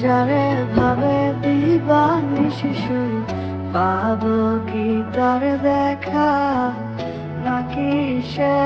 যারে ভাবে দিবানি শিশু পাবো কি তার দেখা? নাকি সে